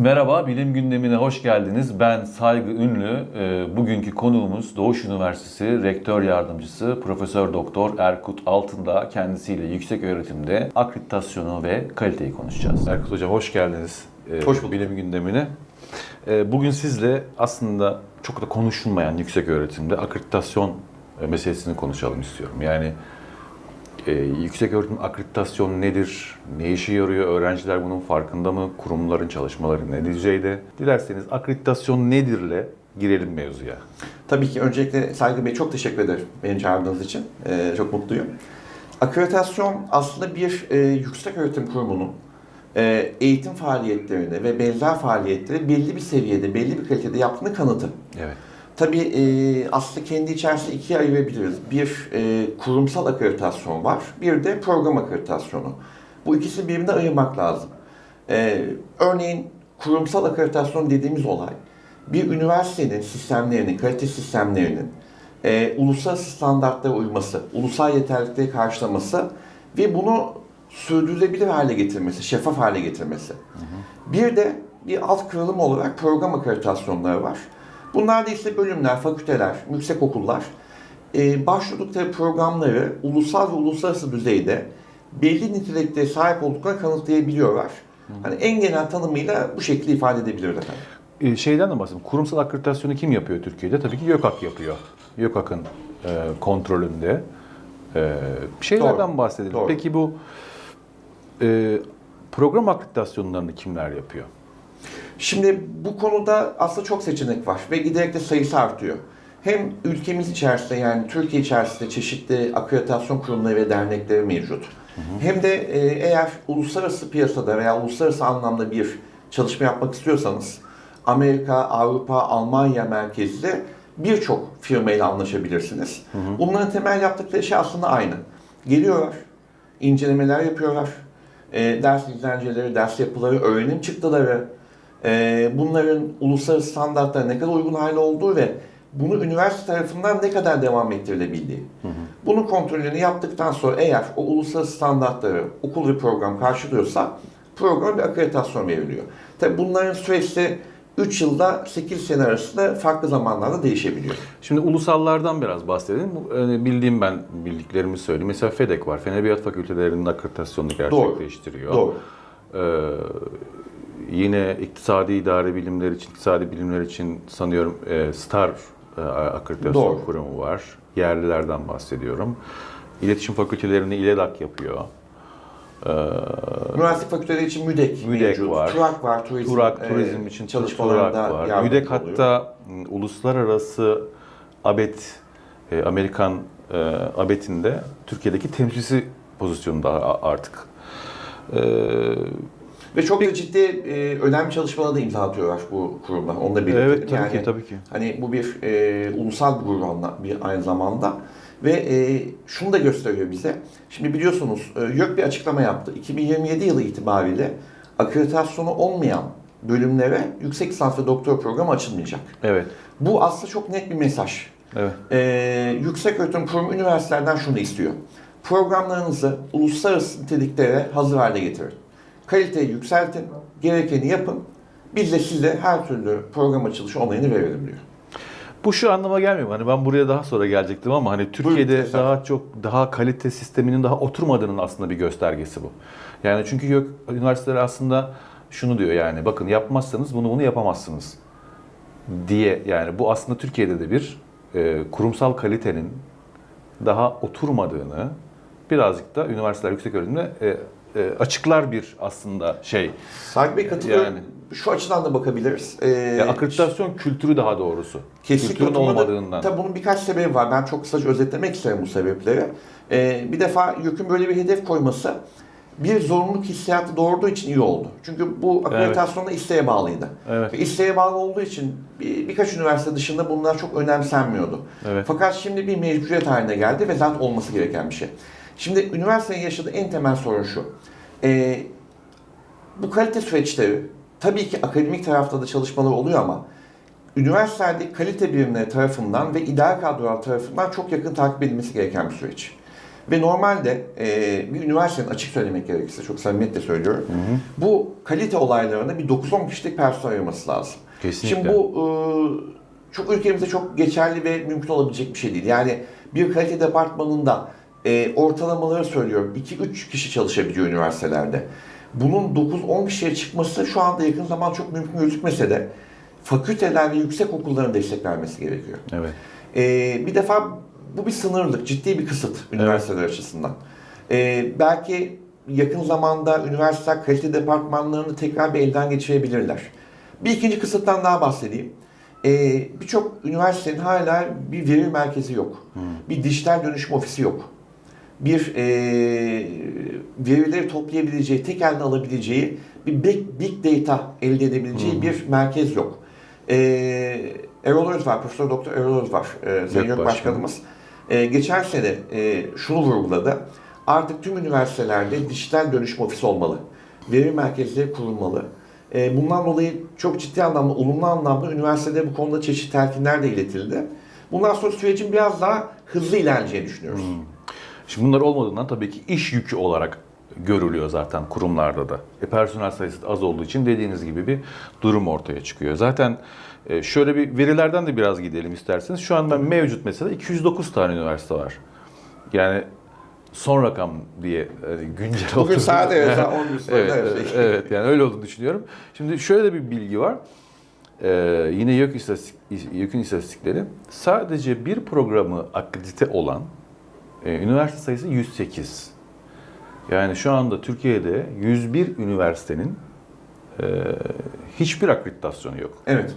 Merhaba, bilim gündemine hoş geldiniz. Ben Saygı Ünlü. Ee, Bugünkü konuğumuz Doğuş Üniversitesi Rektör Yardımcısı Profesör Doktor Erkut Altındağ. Kendisiyle yüksek öğretimde akreditasyonu ve kaliteyi konuşacağız. Erkut Hocam hoş geldiniz. ee, Hoş bulduk. Bilim gündemine. Ee, Bugün sizle aslında çok da konuşulmayan yüksek öğretimde akreditasyon e, meselesini konuşalım istiyorum. Yani e, yüksek öğretim akreditasyon nedir? Ne işe yarıyor? Öğrenciler bunun farkında mı? Kurumların çalışmaları ne düzeyde? Dilerseniz akreditasyon nedirle girelim mevzuya. Tabii ki öncelikle Saygı Bey çok teşekkür ederim beni çağırdığınız için. Ee, çok mutluyum. Akreditasyon aslında bir e, yüksek öğretim kurumunun e, eğitim faaliyetlerini ve benzer faaliyetleri belli bir seviyede, belli bir kalitede yaptığını kanıtı. Evet. Tabii e, aslında kendi içerisinde ikiye ayırabiliriz. Bir e, kurumsal akreditasyon var, bir de program akreditasyonu. Bu ikisini birbirine ayırmak lazım. E, örneğin kurumsal akreditasyon dediğimiz olay, bir üniversitenin sistemlerinin, kalite sistemlerinin e, uluslararası standartlara uyması, ulusal yeterlilikleri karşılaması ve bunu sürdürülebilir hale getirmesi, şeffaf hale getirmesi. Bir de bir alt kırılım olarak program akreditasyonları var. Bunlar da işte bölümler, fakülteler, yüksek okullar e, başvurdukları programları ulusal ve uluslararası düzeyde belli nitelikte sahip olduklarını kanıtlayabiliyorlar. Hani en genel tanımıyla bu şekilde ifade edebiliriz efendim. E, şeyden de bahsedeyim. Kurumsal akreditasyonu kim yapıyor Türkiye'de? Tabii ki YÖKAK yapıyor. YÖKAK'ın e, kontrolünde. E, şeylerden Doğru, bahsedelim. doğru. Peki bu e, program akreditasyonlarını kimler yapıyor? Şimdi bu konuda aslında çok seçenek var ve giderek de sayısı artıyor. Hem ülkemiz içerisinde yani Türkiye içerisinde çeşitli akreditasyon kurumları ve dernekleri mevcut. Hem de e, eğer uluslararası piyasada veya uluslararası anlamda bir çalışma yapmak istiyorsanız Amerika, Avrupa, Almanya merkezli birçok firmayla anlaşabilirsiniz. Bunların temel yaptıkları şey aslında aynı. Geliyorlar, incelemeler yapıyorlar, e, ders izlenceleri, ders yapıları, öğrenim çıktıları, e, bunların uluslararası standartlara ne kadar uygun hali olduğu ve bunu üniversite tarafından ne kadar devam ettirilebildiği. Bunun kontrolünü yaptıktan sonra eğer o uluslararası standartları okul ve program karşılıyorsa program bir akreditasyon veriliyor. Tabi bunların süresi 3 yılda 8 sene arasında farklı zamanlarda değişebiliyor. Şimdi ulusallardan biraz bahsedelim. E, Bildiğim ben bildiklerimi söyleyeyim. Mesela FEDEK var. Fen Edebiyat Fakültelerinin akreditasyonunu gerçekleştiriyor. Doğru. Ee, yine iktisadi idare bilimler için, iktisadi bilimler için sanıyorum e, STAR e, akreditasyon Doğru. kurumu var. Yerlilerden bahsediyorum. İletişim fakültelerini İLEDAK yapıyor. Ee, fakülteleri için MÜDEK, MÜDEK mevcut. var. TURAK var, turizm, Turak, e, turizm için çalışmalarında Turak var. MÜDEK oluyor. hatta uluslararası ABET, e, Amerikan e, ABET'inde Türkiye'deki temsilcisi pozisyonunda artık. Ee, Ve çok da ciddi e, önemli çalışmalara da imza atıyorlar bu kurumlar. Onu da belirtelim. evet tabii ki tabii ki. Hani bu bir e, ulusal bir anla- bir aynı zamanda. Ve e, şunu da gösteriyor bize. Şimdi biliyorsunuz e, YÖK bir açıklama yaptı. 2027 yılı itibariyle akreditasyonu olmayan bölümlere yüksek lisans ve doktor programı açılmayacak. Evet. Bu aslında çok net bir mesaj. Evet. Ee, yüksek öğretim kurumu üniversitelerden şunu istiyor. Programlarınızı uluslararası niteliklere hazır hale getirin. Kaliteyi yükseltin, gerekeni yapın. Biz de size her türlü program açılışı onayını verelim diyor. Bu şu anlama gelmiyor. Hani ben buraya daha sonra gelecektim ama hani Türkiye'de Buyurun, daha çok daha kalite sisteminin daha oturmadığının aslında bir göstergesi bu. Yani çünkü yok üniversiteler aslında şunu diyor yani bakın yapmazsanız bunu bunu yapamazsınız diye yani bu aslında Türkiye'de de bir e, kurumsal kalitenin daha oturmadığını birazcık da üniversiteler yüksek öğretimde e, e, açıklar bir aslında şey. Saygı Bey katılıyorum. Yani. Şu açıdan da bakabiliriz. Ee, Ya akreditasyon kültürü daha doğrusu. Kesinlikle Kültürün olmadığından. Tabii bunun birkaç sebebi var. Ben çok kısaca özetlemek isterim bu sebepleri. Ee, bir defa YÖK'ün böyle bir hedef koyması bir zorunluluk hissiyatı doğurduğu için iyi oldu. Çünkü bu akreditasyonda isteğe bağlıydı. Evet. Ve isteğe bağlı olduğu için bir, birkaç üniversite dışında bunlar çok önemsenmiyordu. Evet. Fakat şimdi bir mecburiyet haline geldi ve zaten olması gereken bir şey. Şimdi üniversitenin yaşadığı en temel sorun şu. Ee, bu kalite süreçleri tabii ki akademik tarafta da çalışmalar oluyor ama üniversitelerde kalite birimleri tarafından ve idare kadrolar tarafından çok yakın takip edilmesi gereken bir süreç. Ve normalde e, bir üniversitenin açık söylemek gerekirse, çok samimiyetle söylüyorum, bu kalite olaylarında bir 9-10 kişilik personel ayırması lazım. Kesinlikle. Şimdi bu e, çok ülkemizde çok geçerli ve mümkün olabilecek bir şey değil. Yani bir kalite departmanında e, ortalamaları söylüyorum 2-3 kişi çalışabiliyor üniversitelerde. Bunun 9-10 kişiye çıkması şu anda yakın zaman çok mümkün gözükmese de fakülteler ve yüksek okulların destek vermesi gerekiyor. Evet. Ee, bir defa bu bir sınırlık, ciddi bir kısıt üniversiteler açısından. Ee, belki yakın zamanda üniversiteler kalite departmanlarını tekrar bir elden geçirebilirler. Bir ikinci kısıttan daha bahsedeyim. Ee, Birçok üniversitenin hala bir veri merkezi yok. Bir dijital dönüşüm ofisi yok. Bir e, verileri toplayabileceği, tek elde alabileceği bir big, big data elde edebileceği bir merkez yok. E, Erol Öz var, Profesör Doktor Erol Öz var, e, Sayın Başkanımız. E, geçen sene e, şunu vurguladı. Artık tüm üniversitelerde dijital dönüşüm ofisi olmalı. Veri merkezleri kurulmalı. E, bundan dolayı çok ciddi anlamda, olumlu anlamda üniversitede bu konuda çeşitli telkinler de iletildi. Bundan sonra sürecin biraz daha hızlı ilerleyeceğini düşünüyoruz. Şimdi bunlar olmadığından tabii ki iş yükü olarak görülüyor zaten kurumlarda da. E, personel sayısı az olduğu için dediğiniz gibi bir durum ortaya çıkıyor. Zaten e, şöyle bir verilerden de biraz gidelim isterseniz. Şu an ben mevcut mesela 209 tane üniversite var. Yani son rakam diye e, güncel Bugün olduğunu- saat evet, saat 11 sonra evet, evet. evet, evet, yani öyle olduğunu düşünüyorum. Şimdi şöyle bir bilgi var. Ee, yine YÖK, istatistik, YÖK'ün istatistikleri sadece bir programı akredite olan e, üniversite sayısı 108. Yani şu anda Türkiye'de 101 üniversitenin e, hiçbir akreditasyonu yok. Evet.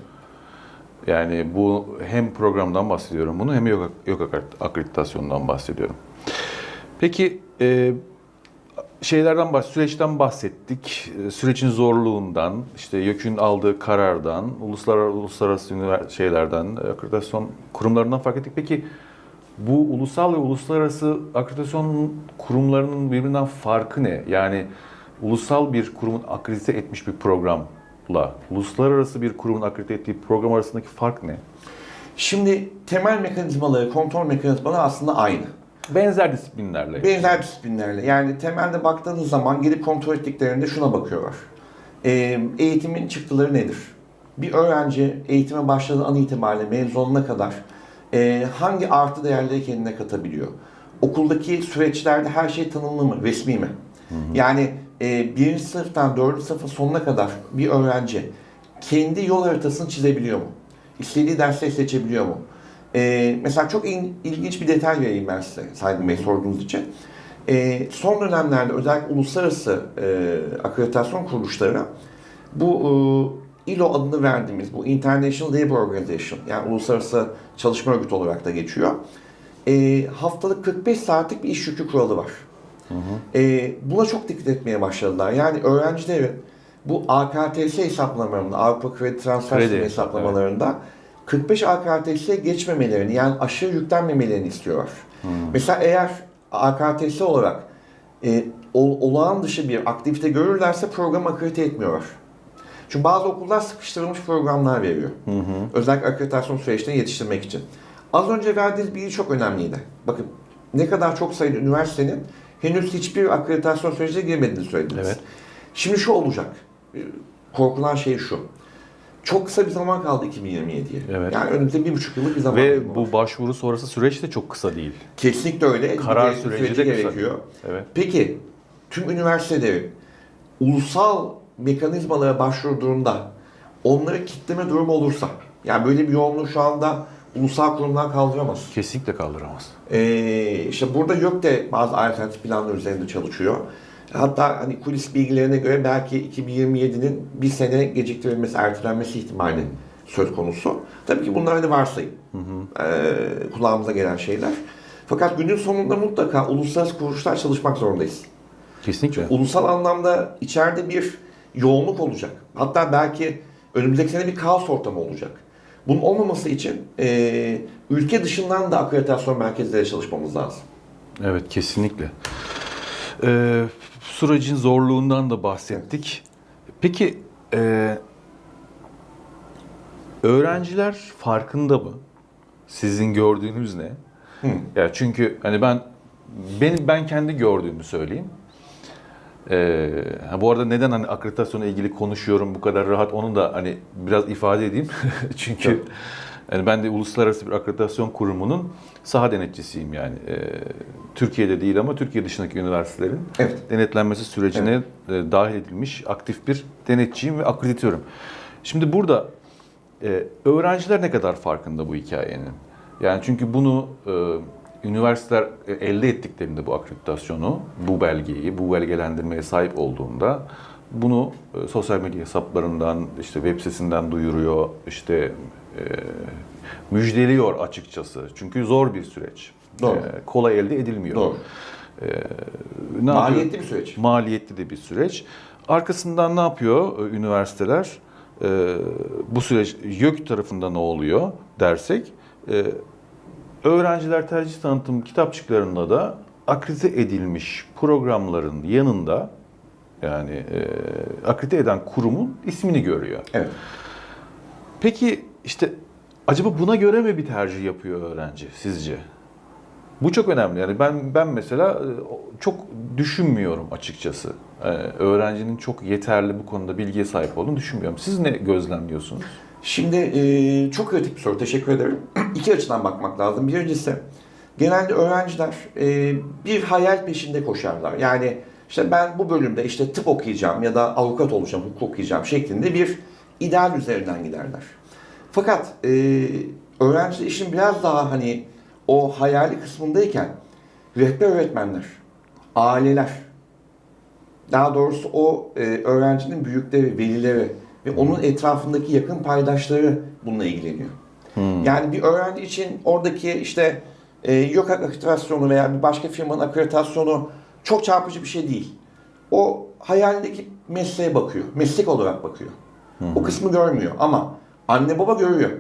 Yani bu hem programdan bahsediyorum bunu hem yok, yok akreditasyonundan bahsediyorum. Peki e, şeylerden bahs süreçten bahsettik. E, Sürecin zorluğundan, işte YÖK'ün aldığı karardan, uluslararası uluslararası şeylerden, e, akreditasyon kurumlarından fark ettik. Peki bu ulusal ve uluslararası akreditasyon kurumlarının birbirinden farkı ne? Yani ulusal bir kurumun akredite etmiş bir programla uluslararası bir kurumun akredite ettiği program arasındaki fark ne? Şimdi temel mekanizmaları, kontrol mekanizmaları aslında aynı. Benzer disiplinlerle. Benzer disiplinlerle. Yani temelde baktığınız zaman gelip kontrol ettiklerinde şuna bakıyorlar. Ee, eğitimin çıktıları nedir? Bir öğrenci eğitime başladığı an itibariyle mezun olana kadar e, hangi artı değerleri kendine katabiliyor? Okuldaki süreçlerde her şey tanımlı mı, resmi mi? Yani e, birinci sınıftan dördüncü sınıfın sonuna kadar bir öğrenci kendi yol haritasını çizebiliyor mu? İstediği dersleri seçebiliyor mu? Ee, mesela çok in- ilginç bir detay vereyim ben size Saygın Bey sorduğunuz için. Ee, son dönemlerde özellikle uluslararası e, akreditasyon kuruluşları bu e, ILO adını verdiğimiz bu International Labour Organization yani Uluslararası Çalışma Örgütü olarak da geçiyor. E, haftalık 45 saatlik bir iş yükü kuralı var. E, buna çok dikkat etmeye başladılar. Yani öğrencilerin bu AKTS hesaplamalarında, Avrupa Kredi Transfer Kredi, Sistemi hesaplamalarında 45 AKTS'ye geçmemelerini yani aşırı yüklenmemelerini istiyorlar. Mesela eğer AKTS olarak e, ol- olağan dışı bir aktivite görürlerse program akredite etmiyorlar. Çünkü bazı okullar sıkıştırılmış programlar veriyor. Özellikle akreditasyon süreçlerini yetiştirmek için. Az önce verdiğiniz bilgi çok önemliydi. Bakın ne kadar çok sayıda üniversitenin henüz hiçbir akreditasyon sürecine girmediğini söylediniz. Evet. Şimdi şu olacak. Korkulan şey şu. Çok kısa bir zaman kaldı 2027'ye. Evet. Yani önümüzde bir buçuk yıllık bir zaman Ve dilimi var. bu başvuru sonrası süreç de çok kısa değil. Kesinlikle öyle. Karar süreci süreci de kısa. gerekiyor. Evet. Peki tüm üniversitelerin ulusal mekanizmalara başvurduğunda onları kitleme durumu olursa yani böyle bir yoğunluğu şu anda ulusal kurumlar kaldıramaz. Kesinlikle kaldıramaz. Ee, işte burada YÖK de bazı alternatif planlar üzerinde çalışıyor. Hatta hani kulis bilgilerine göre belki 2027'nin bir sene geciktirilmesi, ertelenmesi ihtimali söz konusu. Tabii ki bunlar hani varsayım. Ee, kulağımıza gelen şeyler. Fakat günün sonunda mutlaka uluslararası kuruluşlar çalışmak zorundayız. Kesinlikle. Ulusal anlamda içeride bir yoğunluk olacak. Hatta belki önümüzdeki sene bir kaos ortamı olacak. Bunun olmaması için e, ülke dışından da akreditasyon merkezleri çalışmamız lazım. Evet kesinlikle. Ee, sürecin zorluğundan da bahsettik. Peki e, öğrenciler farkında mı? Sizin gördüğünüz ne? Hı. Ya çünkü hani ben benim ben kendi gördüğümü söyleyeyim. Ee, ha bu arada neden hani akreditasyonla ilgili konuşuyorum bu kadar rahat onu da hani biraz ifade edeyim. Çünkü Tabii. yani ben de uluslararası bir akreditasyon kurumunun saha denetçisiyim yani. Ee, Türkiye'de değil ama Türkiye dışındaki üniversitelerin Evet. denetlenmesi sürecine e, dahil edilmiş aktif bir denetçiyim ve akreditörüm. Şimdi burada e, öğrenciler ne kadar farkında bu hikayenin? Yani çünkü bunu e, üniversiteler elde ettiklerinde bu akreditasyonu, bu belgeyi, bu belgelendirmeye sahip olduğunda bunu e, sosyal medya hesaplarından, işte web sitesinden duyuruyor, işte e, müjdeliyor açıkçası. Çünkü zor bir süreç. Doğru. E, kolay elde edilmiyor. Doğru. E, ne yapıyor? Maliyetli bir süreç. maliyetli de bir süreç. Arkasından ne yapıyor e, üniversiteler? E, bu süreç YÖK tarafında ne oluyor dersek, e, öğrenciler tercih tanıtım kitapçıklarında da akredite edilmiş programların yanında yani e, akredite eden kurumun ismini görüyor. Evet. Peki işte acaba buna göre mi bir tercih yapıyor öğrenci sizce? Bu çok önemli. Yani ben ben mesela e, çok düşünmüyorum açıkçası. Ee, öğrencinin çok yeterli bu konuda bilgiye sahip olduğunu düşünmüyorum. Siz ne gözlemliyorsunuz? Şimdi e, çok kritik bir soru. Teşekkür ederim. İki açıdan bakmak lazım. Birincisi genelde öğrenciler e, bir hayal peşinde koşarlar. Yani işte ben bu bölümde işte tıp okuyacağım ya da avukat olacağım, hukuk okuyacağım şeklinde bir ideal üzerinden giderler. Fakat e, öğrenci işin biraz daha hani o hayali kısmındayken rehber öğretmenler, aileler, daha doğrusu o e, öğrencinin büyükleri, velileri ve onun etrafındaki yakın paydaşları bununla ilgileniyor. Yani bir öğrenci için oradaki işte e, yok akreditasyonu veya bir başka firmanın akreditasyonu çok çarpıcı bir şey değil. O hayalindeki mesleğe bakıyor, meslek olarak bakıyor. O kısmı görmüyor ama anne baba görüyor.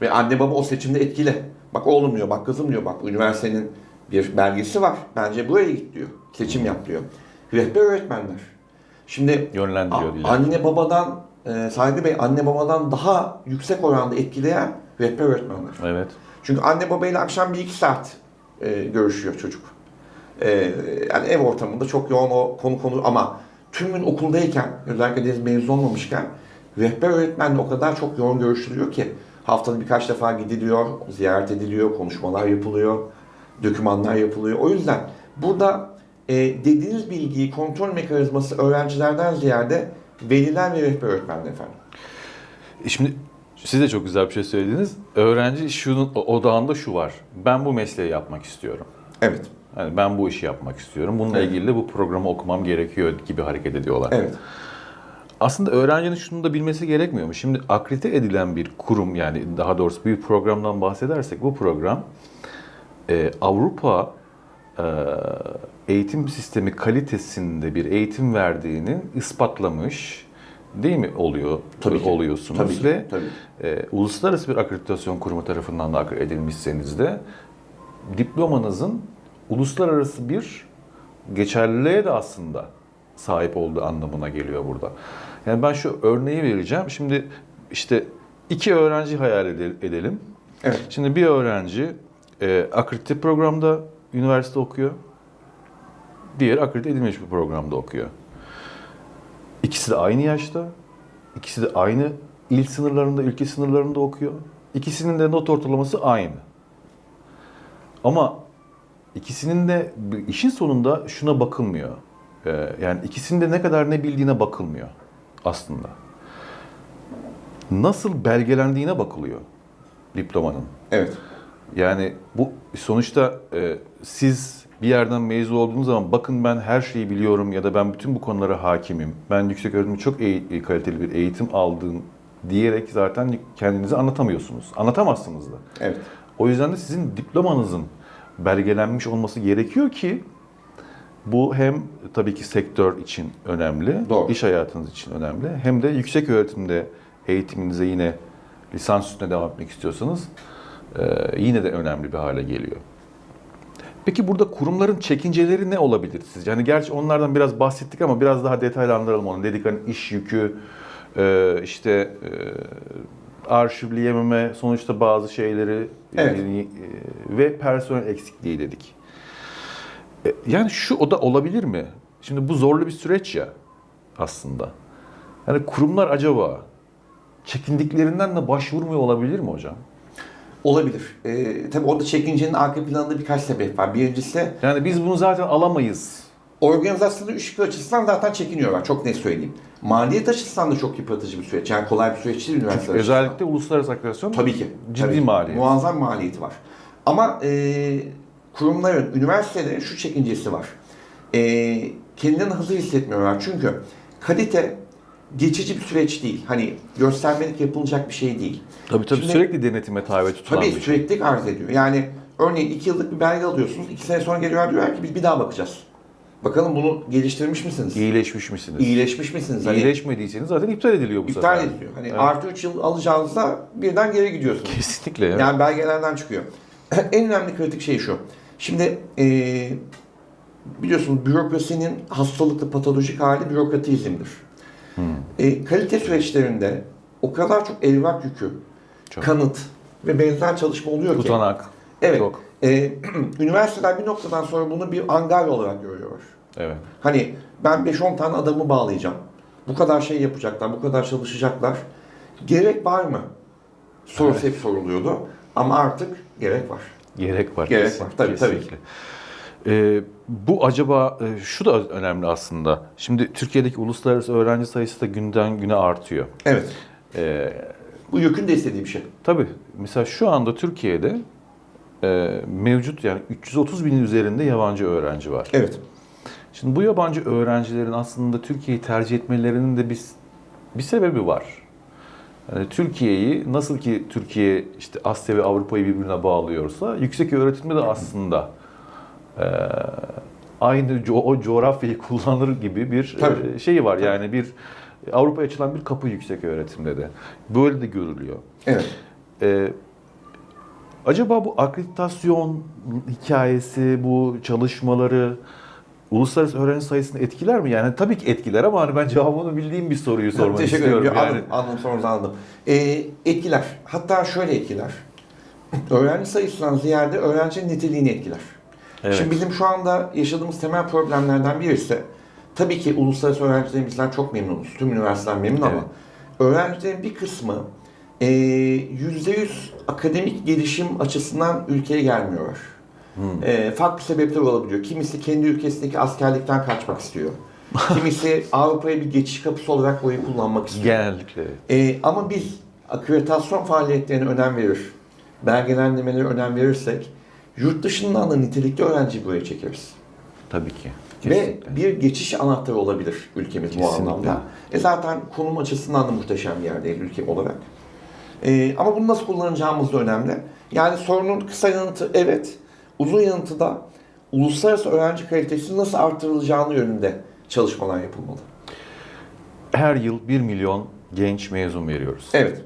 Ve anne baba o seçimde etkili. Bak oğlum diyor, bak kızım diyor, bak üniversitenin bir belgesi var. Bence buraya git diyor. Seçim yap diyor. Rehber öğretmenler. Şimdi Yönlendiriyor a- anne babadan, e, Saygı Bey anne babadan daha yüksek oranda etkileyen rehber öğretmenler. Evet. Çünkü anne babayla akşam 1-2 saat e, görüşüyor çocuk. E, yani ev ortamında çok yoğun o konu konu ama tüm gün okuldayken, özellikle de mezun olmamışken rehber öğretmenle o kadar çok yoğun görüşülüyor ki haftada birkaç defa gidiliyor, ziyaret ediliyor, konuşmalar yapılıyor, dokümanlar yapılıyor. O yüzden burada e, dediğiniz bilgiyi kontrol mekanizması öğrencilerden ziyade veliler ve rehber öğretmenler efendim. E Şimdi siz de çok güzel bir şey söylediniz. Öğrenci şunun odağında şu var. Ben bu mesleği yapmak istiyorum. Evet, Yani ben bu işi yapmak istiyorum. Bununla Evet. ilgili de bu programı okumam gerekiyor gibi hareket ediyorlar. evet. Aslında öğrencinin şunu da bilmesi gerekmiyor mu? Şimdi akredite edilen bir kurum yani daha doğrusu bir programdan bahsedersek bu program e, Avrupa e, eğitim sistemi kalitesinde bir eğitim verdiğinin ispatlamış değil mi oluyor Tabii ki. oluyorsunuz Tabii ki, ve tabii. e, uluslararası bir akreditasyon kurumu tarafından da akredite edilmişseniz de diplomanızın uluslararası bir geçerliliğe de aslında sahip olduğu anlamına geliyor burada. Yani ben şu örneği vereceğim. Şimdi işte iki öğrenci hayal ede- edelim. Evet. Şimdi bir öğrenci e, akredite programda üniversite okuyor. Diğer akredite edilmiş bir programda okuyor. İkisi de aynı yaşta. İkisi de aynı il sınırlarında, ülke sınırlarında okuyor. İkisinin de not ortalaması aynı. Ama ikisinin de işin sonunda şuna bakılmıyor. Ee, yani ikisinin de ne kadar ne bildiğine bakılmıyor aslında. Nasıl belgelendiğine bakılıyor diplomanın. Evet. Yani bu sonuçta e, siz bir yerden mezun olduğunuz zaman bakın ben her şeyi biliyorum ya da ben bütün bu konulara hakimim. Ben yüksek öğretimde çok eğ- kaliteli bir eğitim aldım diyerek zaten kendinizi anlatamıyorsunuz. Anlatamazsınız da. Evet. O yüzden de sizin diplomanızın belgelenmiş olması gerekiyor ki bu hem tabii ki sektör için önemli, Doğru. iş hayatınız için önemli. Hem de yüksek öğretimde eğitiminize yine lisans üstüne devam etmek istiyorsanız yine de önemli bir hale geliyor. Peki burada kurumların çekinceleri ne olabilir sizce? Yani gerçi onlardan biraz bahsettik ama biraz daha detaylandıralım onu. Dedik hani iş yükü, e, işte e, arşivleyememe, sonuçta bazı şeyleri Evet. e, ve personel eksikliği dedik. Yani şu o da olabilir mi? Şimdi bu zorlu bir süreç ya aslında. Yani kurumlar acaba çekindiklerinden de başvurmuyor olabilir mi hocam? Olabilir. Ee, tabii orada çekincenin arka planında birkaç sebep var. Birincisi Yani biz bunu zaten alamayız. organizasyonu ışıklı açısından zaten çekiniyorlar. Çok net söyleyeyim. Maliyet açısından da çok yıpratıcı bir süreç. Yani kolay bir süreç değil üniversite açısından. Özellikle uluslararası akreditasyon Tabii ki. ciddi tabii ki. maliyet. Muazzam maliyeti var. Ama e, kurumların, üniversitelerin şu çekincesi var. E, kendilerini hazır hissetmiyorlar. Çünkü kalite geçici bir süreç değil. Hani göstermelik yapılacak bir şey değil. Tabii tabii Şimdi- sürekli denetime tabi tutulan Tabii bir şey. sürekli arz ediyor. Yani örneğin iki yıllık bir belge alıyorsunuz. iki sene sonra geliyorlar diyorlar ki biz bir daha bakacağız. Bakalım bunu geliştirmiş misiniz? İyileşmiş misiniz? İyileşmiş misiniz? Hani İyileşmediyseniz zaten iptal ediliyor bu iptal sefer. ediliyor. Hani Evet. artı 3 yıl alacağınızda birden geri gidiyorsunuz. Kesinlikle. evet. Yani belgelerden çıkıyor. en önemli kritik şey şu. Şimdi eee biliyorsunuz bürokrasinin hastalıklı patolojik hali bürokratizmdir. E, kalite süreçlerinde o kadar çok evrak yükü, Çok. kanıt ve benzer çalışma oluyor ki. Tutanak. Evet. Çok. E, üniversiteler bir noktadan sonra bunu bir angarya olarak görüyorlar. Evet. Hani ben 5-10 tane adamı bağlayacağım. Bu kadar şey yapacaklar, bu kadar çalışacaklar. Gerek var mı? Sorusu hep soruluyordu. Ama artık gerek var. Gerek var. Gerek var, tabii, tabii. kesinlikle. Ee, bu acaba e, şu da önemli aslında. Şimdi Türkiye'deki uluslararası öğrenci sayısı da günden güne artıyor. Evet. Ee, Bu YÖK'ün de istediği bir şey. tabii mesela şu anda Türkiye'de e, mevcut yani 330 binin üzerinde yabancı öğrenci var. Evet. Şimdi bu yabancı öğrencilerin aslında Türkiye'yi tercih etmelerinin de bir, bir sebebi var. Yani Türkiye'yi nasıl ki Türkiye işte Asya ve Avrupa'yı birbirine bağlıyorsa yüksek öğretimde de aslında e, aynı co- o coğrafyayı kullanır gibi bir Tabii. e, şeyi var. Yani bir Avrupa'ya açılan bir kapı yüksek öğretimde de. Böyle de görülüyor. Evet. Ee, acaba bu akreditasyon hikayesi, bu çalışmaları uluslararası öğrenci sayısını etkiler mi? Yani tabii ki etkiler ama hani ben cevabını bildiğim bir soruyu sormak Teşekkür istiyorum. ederim. Yani, Anladım, anladım sorunuzu anladım. Ee, etkiler. Hatta şöyle etkiler. Öğrenci sayısından ziyade öğrencinin niteliğini etkiler. Evet. Şimdi bizim şu anda yaşadığımız temel problemlerden birisi tabii ki uluslararası öğrencilerimizden çok memnunuz. Tüm üniversiteler memnun ama Evet. öğrencilerin bir kısmı eee, %100 akademik gelişim açısından ülkeye gelmiyorlar. Hmm. Eee, farklı sebepler olabiliyor. Kimisi kendi ülkesindeki askerlikten kaçmak istiyor. Kimisi Avrupa'ya bir geçiş kapısı olarak burayı kullanmak istiyor. genellikle. Ee, ama biz akreditasyon faaliyetlerine önem verir, belgelendirmelere önem verirsek, yurt dışından da nitelikli öğrenci buraya çekeriz. Tabii ki. Ve Kesinlikle. bir geçiş anahtarı olabilir ülkemiz bu Kesinlikle. anlamda. E zaten konum açısından da muhteşem bir yerdeyiz ülke olarak. Ee, ama bunu nasıl kullanacağımız da önemli. Yani sorunun kısa yanıtı evet, uzun yanıtı da uluslararası öğrenci kalitesinin nasıl artırılacağını yönünde çalışmalar yapılmalı. Her yıl 1 milyon genç mezun veriyoruz. Evet.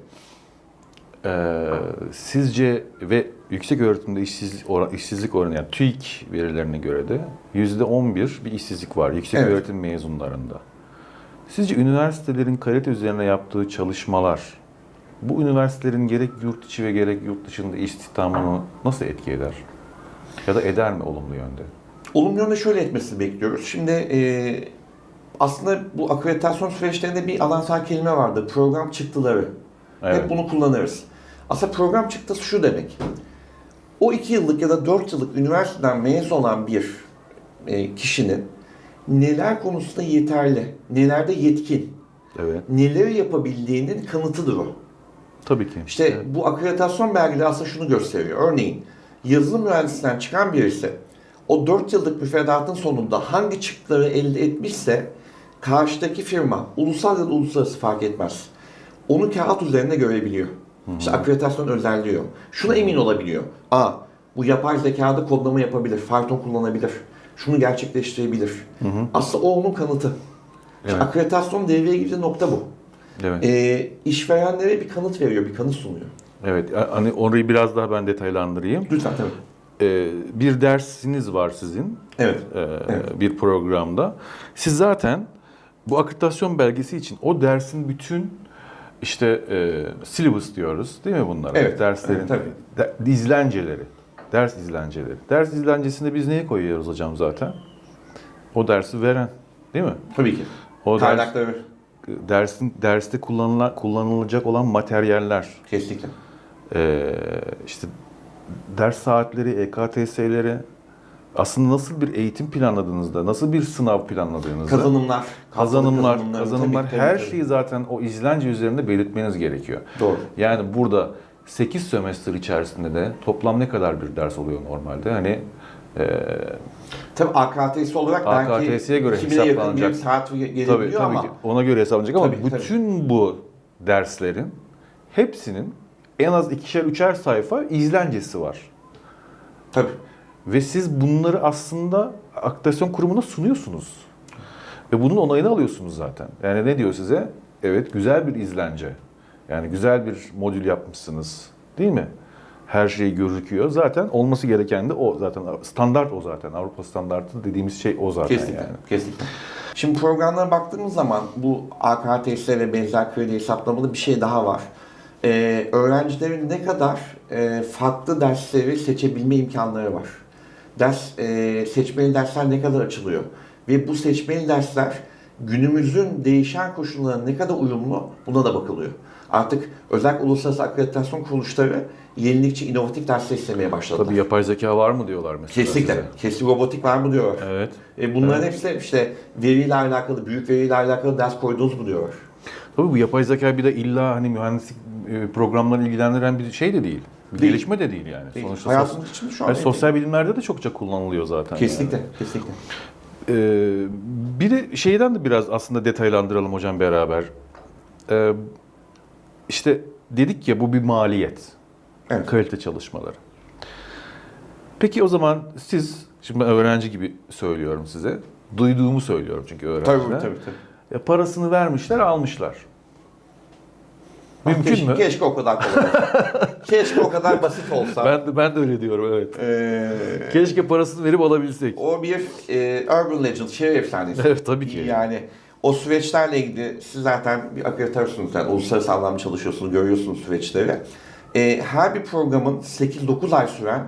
Ee, sizce ve yüksek öğretimde işsizlik, oran, işsizlik oranı yani TÜİK verilerine göre de %11 bir işsizlik var yüksek Evet. öğretim mezunlarında. Sizce üniversitelerin kalite üzerine yaptığı çalışmalar bu üniversitelerin gerek yurt içi ve gerek yurt dışında istihdamını nasıl etki eder? Ya da eder mi olumlu yönde? Olumlu yönde şöyle etmesini bekliyoruz. Şimdi e, aslında bu akreditasyon süreçlerinde bir alansal kelime vardı. Program çıktıları. Evet. Hep bunu kullanırız. Aslında program çıktısı şu demek. O iki yıllık ya da dört yıllık üniversiteden mezun olan bir e, kişinin neler konusunda yeterli, nelerde yetkin, Evet. neleri yapabildiğinin kanıtıdır o. Tabii ki. İşte Evet. bu akreditasyon belgeleri aslında şunu gösteriyor. Örneğin yazılım mühendisinden çıkan birisi o 4 yıllık müfredatın sonunda hangi çıktıları elde etmişse karşıdaki firma ulusal ya da uluslararası fark etmez. Onu kağıt üzerinde görebiliyor. İşte akreditasyon özelliği. Şuna emin olabiliyor. Aa bu yapay zekada kodlama yapabilir, Python kullanabilir. Şunu gerçekleştirebilir. Aslında o onun kanıtı. İşte Evet. akreditasyon devreye girdiği nokta bu. Evet. Ee, işverenlere bir kanıt veriyor, bir kanıt sunuyor. Evet. Hani orayı biraz daha ben detaylandırayım. Lütfen tabii. Ee, bir dersiniz var sizin. Evet. e, Evet. bir programda. Siz zaten bu akreditasyon belgesi için o dersin bütün işte e, syllabus diyoruz değil mi bunlar? Evet, Derslerin evet, de- izlenceleri. Ders izlenceleri. Ders izlencesinde biz neyi koyuyoruz hocam zaten? O dersi veren, değil mi? Tabii ki. O ders, Kaynakları dersin derste kullanılan, kullanılacak olan materyaller, kesinlikle. Ee, işte ders saatleri, EKTS'leri aslında nasıl bir eğitim planladığınızda, nasıl bir sınav planladığınızda Kazanımlar. kazanımlar, kazanımlar tabii, tabii, her tabii. şeyi zaten o izlence üzerinde belirtmeniz gerekiyor. Doğru. Yani burada 8 sömestr içerisinde de toplam ne kadar bir ders oluyor normalde? Hani e, Tabii AKTS olarak AKTS'ye göre 2000'e yakın bir hesaplanacak. saat gelebiliyor tabii tabii ama ki ona göre hesaplanacak ama Tabii, tabii. bütün bu derslerin hepsinin en az ikişer üçer sayfa izlencesi var. tabii. Ve siz bunları aslında akreditasyon kurumuna sunuyorsunuz. Ve bunun onayını alıyorsunuz zaten. Yani ne diyor size? Evet güzel bir izlence. Yani güzel bir modül yapmışsınız. Değil mi? Her şey gözüküyor. Zaten olması gereken de o zaten. Standart o zaten. Avrupa standartı dediğimiz şey o zaten Kesinlikle. yani. Kesinlikle. Şimdi programlara baktığımız zaman bu AKTS ve benzer kredi hesaplamalı bir şey daha var. Ee, öğrencilerin ne kadar e, farklı dersleri seçebilme imkanları var. Ders e, seçmeli dersler ne kadar açılıyor ve bu seçmeli dersler günümüzün değişen koşullarına ne kadar uyumlu buna da bakılıyor. Artık özellikle uluslararası akreditasyon kuruluşları yenilikçi, inovatif dersler istemeye başladılar. Tabii yapay zeka var mı diyorlar mesela Kesinlikle. size. Kesin robotik var mı diyorlar. Evet. E bunların hepsi işte veriyle alakalı, büyük veriyle alakalı ders koydunuz mu diyorlar. Tabii bu yapay zeka bir de illa hani mühendislik e, programları ilgilendiren bir şey de değil. Bir Değil. gelişme de değil yani. Değil. Sonuçta Hayatımız için şu an Yani değil. sosyal bilimlerde de çokça kullanılıyor zaten. Kesinlikle, kesinlikle. yani. Ee, bir de şeyden de biraz aslında detaylandıralım hocam beraber. Ee, işte dedik ya bu bir maliyet. Evet. Kalite çalışmaları. Peki o zaman siz, şimdi ben öğrenci gibi söylüyorum size. Duyduğumu söylüyorum çünkü öğrenciler. Tabii tabii tabii. Ya parasını vermişler, almışlar. Mümkün keşke, mü? Keşke o kadar kolay keşke o kadar basit olsa. Ben ben de öyle diyorum evet. Ee, Keşke parasını verip alabilsek. o bir e, urban legend, şehir efsanesi. Evet tabii ki. Yani o süreçlerle ilgili siz zaten bir akreditasınız. Yani uluslararası anlamda çalışıyorsunuz, görüyorsunuz süreçleri. Ee, her bir programın 8-9 ay süren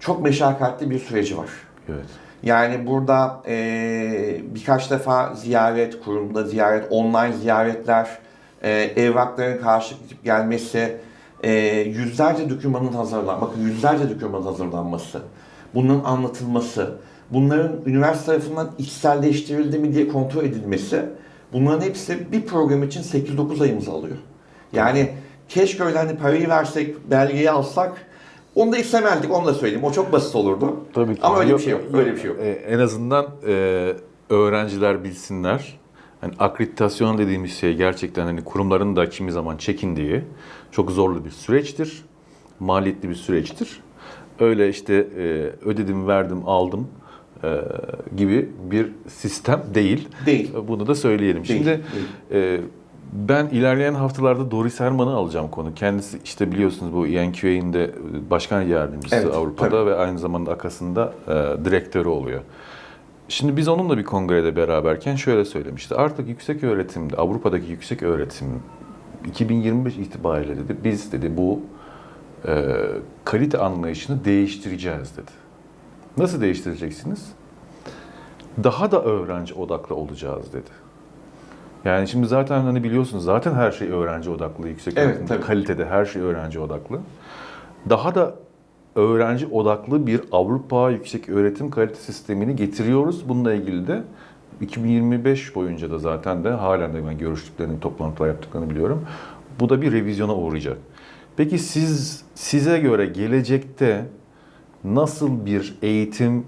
çok meşakkatli bir süreci var. Evet. Yani burada eee, birkaç defa ziyaret, kurumda ziyaret, online ziyaretler, eee evrakların karşılıklı gelmesi, eee, yüzlerce dokümanın hazırlan, bakın yüzlerce dokümanın hazırlanması, bunların anlatılması, bunların üniversite tarafından içselleştirildi mi diye kontrol edilmesi, bunların hepsi bir program için 8-9 ayımızı alıyor. Yani keşke öyle hani parayı versek, belgeyi alsak, onu da istemezdik, onu da söyleyeyim. O çok basit olurdu. Tabii ki. Ama öyle bir şey yok. Öyle bir şey yok. E, en azından e, öğrenciler bilsinler. Hani akreditasyon dediğimiz şey gerçekten hani kurumların da kimi zaman çekindiği çok zorlu bir süreçtir. Maliyetli bir süreçtir. Öyle işte e, ödedim, verdim, aldım e, gibi bir sistem değil. Değil. Bunu da söyleyelim. Değil, Şimdi değil. e, ben ilerleyen haftalarda Doris Herman'ı alacağım konu. Kendisi işte biliyorsunuz bu ENQA'nin de başkan yardımcısı Evet, Avrupa'da tabii. ve aynı zamanda AKAS'ın e, direktörü oluyor. Şimdi biz onunla bir kongrede beraberken şöyle söylemişti. Artık yüksek öğretimde, Avrupa'daki yüksek öğretim 2025 itibariyle dedi biz dedi bu e, kalite anlayışını değiştireceğiz dedi. Nasıl değiştireceksiniz? Daha da öğrenci odaklı olacağız dedi. Yani şimdi zaten hani biliyorsunuz zaten her şey öğrenci odaklı yüksek Evet, öğretimde tabii. kalitede her şey öğrenci odaklı. Daha da öğrenci odaklı bir Avrupa yüksek öğretim kalite sistemini getiriyoruz. Bununla ilgili de 2025 boyunca da zaten de halen de ben görüştüklerini, toplantılar yaptıklarını biliyorum. Bu da bir revizyona uğrayacak. Peki siz size göre gelecekte nasıl bir eğitim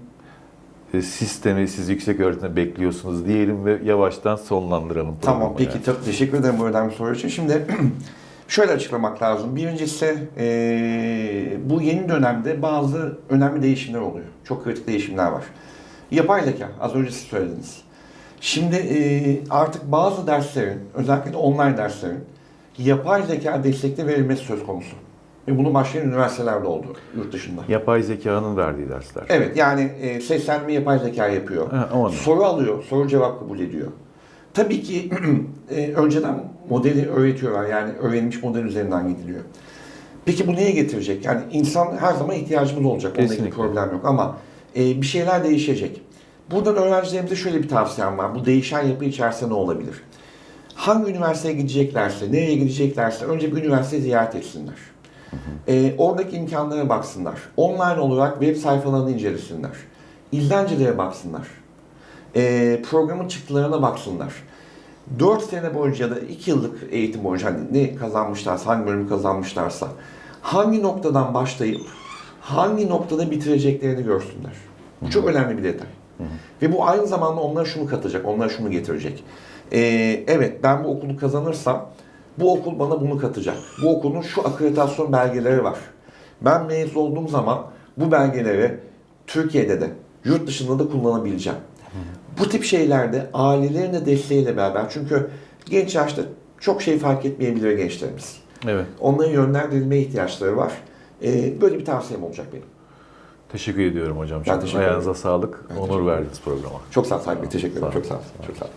e, sistemi siz yüksek öğretimde bekliyorsunuz diyelim ve yavaştan sonlandıralım. Tamam peki yani. çok teşekkür ederim bu önemli soru için. Şimdi şöyle açıklamak lazım. Birincisi eee, bu yeni dönemde bazı önemli değişimler oluyor. Çok kritik değişimler var. Yapay zeka az önce siz söylediniz. Şimdi eee, artık bazı derslerin özellikle de online derslerin yapay zeka destekli verilmesi söz konusu. Ve bunu başlayan üniversitelerde oldu yurt dışında. Yapay zekanın verdiği dersler. Evet yani e, seslenme yapay zeka yapıyor. Ha, o. Soru alıyor, soru cevap kabul ediyor. Tabii ki e, önceden modeli öğretiyorlar yani öğrenilmiş model üzerinden gidiliyor. Peki bu neye getirecek? Yani insan her zaman ihtiyacımız olacak. Onunla ilgili problem yok ama e, bir şeyler değişecek. Buradan öğrencilerimize şöyle bir tavsiyem var. Bu değişen yapı içerisinde ne olabilir? Hangi üniversiteye gideceklerse, nereye gideceklerse önce bir üniversiteyi ziyaret etsinler. E, oradaki imkanlara baksınlar. Online olarak web sayfalarını incelesinler. İzlencelere baksınlar. E, programın çıktılarına baksınlar. 4 sene boyunca ya da 2 yıllık eğitim boyunca hani ne kazanmışlarsa, hangi bölümü kazanmışlarsa hangi noktadan başlayıp hangi noktada bitireceklerini görsünler. Bu çok önemli bir detay. Ve bu aynı zamanda onlara şunu katacak, onlara şunu getirecek. Ee, evet ben bu okulu kazanırsam bu okul bana bunu katacak. Bu okulun şu akreditasyon belgeleri var. Ben mezun olduğum zaman bu belgeleri Türkiye'de de yurt dışında da kullanabileceğim. Bu tip şeylerde ailelerin de desteğiyle beraber çünkü genç yaşta çok şey fark etmeyebilir gençlerimiz. Evet. Onların yönlendirilmeye ihtiyaçları var. Ee, böyle bir tavsiyem olacak benim. Teşekkür ediyorum hocam. Ben Çok teşekkür ayağınıza ederim. sağlık. Ben Onur verdiniz programa. çok sağ ol Saygı Bey. Teşekkür Sağ ederim. Çok sağ ol. Çok sağ ol.